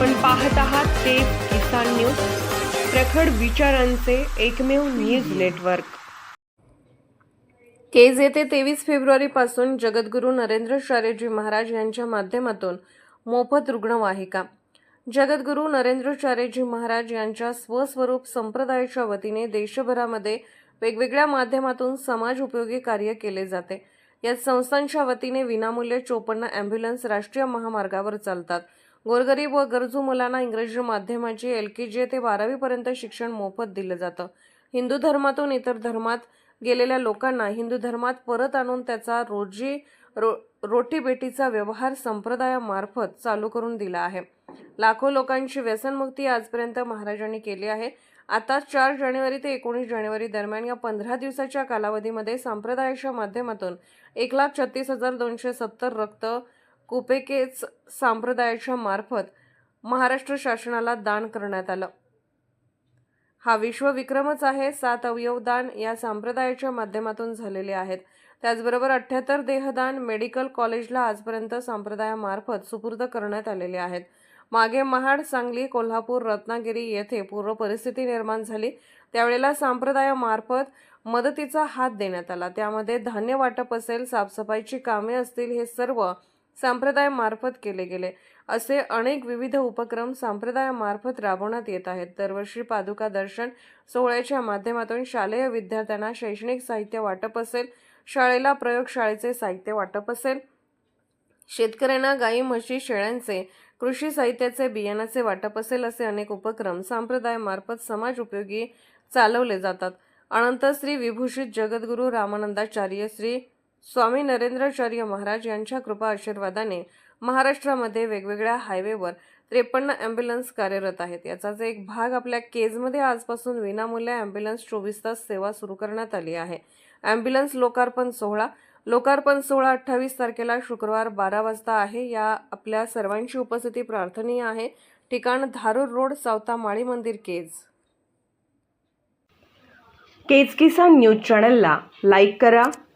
आपण पाहत आहात ते किसान न्यूज प्रखड विचारांचे एकमेव न्यूज नेटवर्क. केज येथे तेवीस फेब्रुवारीपासून जगद्गुरू नरेंद्र चार्यजी महाराज यांच्या माध्यमातून मोफत रुग्णवाहिका. जगद्गुरू नरेंद्र चारेजी महाराज यांच्या स्वस्वरूप संप्रदायाच्या वतीने देशभरामध्ये वेगवेगळ्या माध्यमातून समाज उपयोगी कार्य केले जाते. या संस्थांच्या वतीने विनामूल्य चोपन्न अँब्युलन्स राष्ट्रीय महामार्गावर चालतात. गोरगरीब व गरजू मुलांना इंग्रजी माध्यमाची एल के जी ते बारावीपर्यंत शिक्षण मोफत दिलं जातं. हिंदू धर्मातून इतर धर्मात गेलेल्या लोकांना हिंदू धर्मात परत आणून त्याचा रोजी रो रोटीबेटीचा व्यवहार संप्रदायामार्फत चालू करून दिला आहे. लाखो लोकांची व्यसनमुक्ती आजपर्यंत महाराजांनी केली आहे. आता चार जानेवारी ते एकोणीस जानेवारी दरम्यान या पंधरा दिवसाच्या कालावधीमध्ये संप्रदायाच्या माध्यमातून एक लाख छत्तीस हजार दोनशे सत्तर रक्त कुपेकेच संप्रदायाच्या मार्फत महाराष्ट्र शासनाला दान करण्यात आलं. हा विश्वविक्रमच आहे सात अवयवदान या संप्रदायाच्या माध्यमातून झालेले आहेत. त्याचबरोबर अठ्ठ्याहत्तर देहदान मेडिकल कॉलेजला आजपर्यंत संप्रदायामार्फत सुपूर्द करण्यात आलेले आहेत. मागे महाड सांगली कोल्हापूर रत्नागिरी येथे पूर्व परिस्थिती निर्माण झाली. त्यावेळेला संप्रदायामार्फत मदतीचा हात देण्यात आला. त्यामध्ये धान्य वाटप असेल साफसफाईची कामे असतील हे सर्व संप्रदायामार्फत केले गेले. असे अनेक विविध उपक्रम संप्रदायामार्फत राबवण्यात येत आहेत. दरवर्षी पादुका दर्शन सोहळ्याच्या माध्यमातून शालेय विद्यार्थ्यांना शैक्षणिक साहित्य वाटप असेल. शाळेला प्रयोगशाळेचे साहित्य वाटप असेल. शेतकऱ्यांना गाई म्हशी शेळ्यांचे कृषी साहित्याचे बियाणाचे वाटप असेल असे अनेक उपक्रम संप्रदायामार्फत समाज उपयोगी चालवले जातात. अनंत श्री विभूषित जगद्गुरू रामानंदाचार्य श्री स्वामी नरेंद्राचार्य महाराज यांच्या कृपा आशीर्वादाने महाराष्ट्रामध्ये वेगवेगळ्या हायवेवर त्रेपन्न ॲम्ब्युलन्स कार्यरत आहेत. याचाच एक भाग आपल्या केजमध्ये आजपासून विनामूल्य ॲम्ब्युलन्स चोवीस तास सेवा सुरू करण्यात आली आहे. ॲम्ब्युलन्स लोकार्पण सोहळा लोकार्पण सोहळा अठ्ठावीस तारखेला शुक्रवार बारा वाजता आहे. या आपल्या सर्वांची उपस्थिती प्रार्थनीय आहे. ठिकाण धारूर रोड सावता माळी मंदिर केज. केज किसान न्यूज चॅनलला लाईक करा